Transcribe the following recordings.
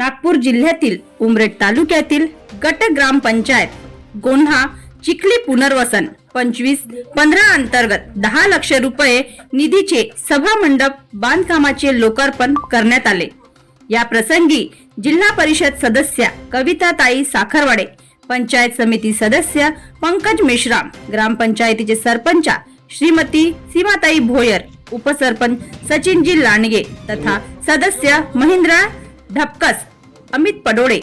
नागपूर जिल्ह्यातील उमरेड तालुक्यातील गट ग्रामपंचायत गोन्हा चिखली पुनर्वसन पंचवीस पंधरा अंतर्गत दहा लक्ष रुपये निधीचे सभा मंडप बांधकामाचे लोकार्पण करण्यात आले. या प्रसंगी जिल्हा परिषद सदस्या कविताताई साखरवाडे पंचायत समिती सदस्य पंकज मेश्राम ग्रामपंचायतीचे सरपंचा श्रीमती सीमाताई भोयर उपसरपंच सचिनजी लांडगे तथा सदस्य महेंद्र ढपकस अमित पडोळे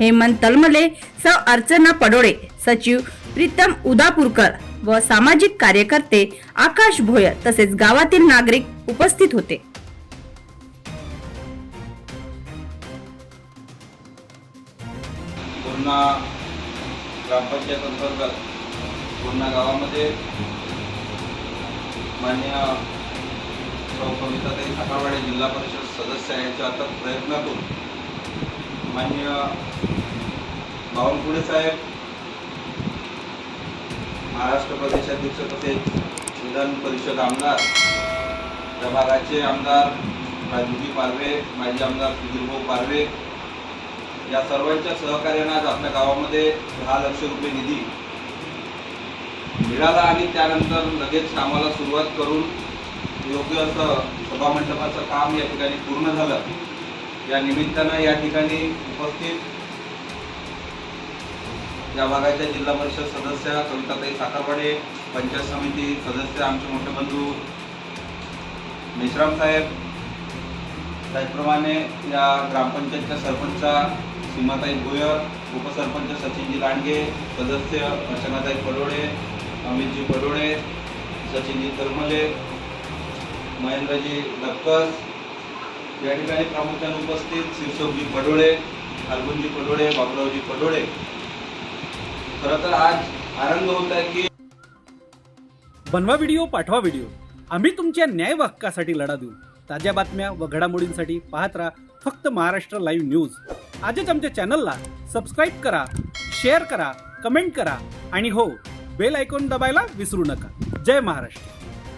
हेमंत तलमले सौ. अर्चना पडोळे सचिव प्रीतम उदापूरकर व सामाजिक कार्यकर्ते आकाश भोयर तसेच गावातील नागरिक उपस्थित होते. पूर्णा ग्रामपंचायत अंतर्गत पूर्णा गावामध्ये मान्य सौ कविताताई साखरवाडे जिल्हा परिषद सदस्य यांच्या आता प्रयत्नातून मान्य बावनकुळे साहेब महाराष्ट्र प्रदेशाध्यक्ष तसेच विधान परिषद आमदार या भागाचे आमदार राजूजी पारवे माजी आमदार सुधीरभाऊ पारवे या सर्वांच्या सहकार्याने आज आपल्या गावामध्ये दहा लक्ष रुपये निधी मिळाला आणि त्यानंतर लगेच कामाला सुरुवात करून योग्य असं सभामंडपाचं काम या ठिकाणी पूर्ण झालं. या निमित्तानं या ठिकाणी उपस्थित या भागाच्या जिल्हा परिषद सदस्य कविताताई साखरवाडे पंचायत समिती सदस्य आमचे मोठे बंधू मेश्राम साहेब त्याचप्रमाणे या ग्रामपंचायतच्या सरपंचा सीमाताई भोयर उपसरपंच सचिनजी लांडगे सदस्य अर्चनाताई पडोळे अमितजी पडोळे सचिनजी तरमले महेंद्रजी लक्कस या ठिकाणी प्रामुख्याने उपस्थित शिवसोबजी पडोळे फाल्गुनजी पडोळे बाबुरावजी पडोळे. खरं तर आज आनंद होत आहे की बनवा व्हिडिओ पाठवा व्हिडिओ. आम्ही तुमच्या न्याय हक्कासाठी लढा देऊ. ताज्या बातम्या व घडामोडींसाठी पाहत राहा फक्त महाराष्ट्र लाईव्ह न्यूज. आजच आमच्या चॅनलला सबस्क्राईब करा शेअर करा कमेंट करा आणि हो बेल ऐकून दबायला विसरू नका. जय महाराष्ट्र.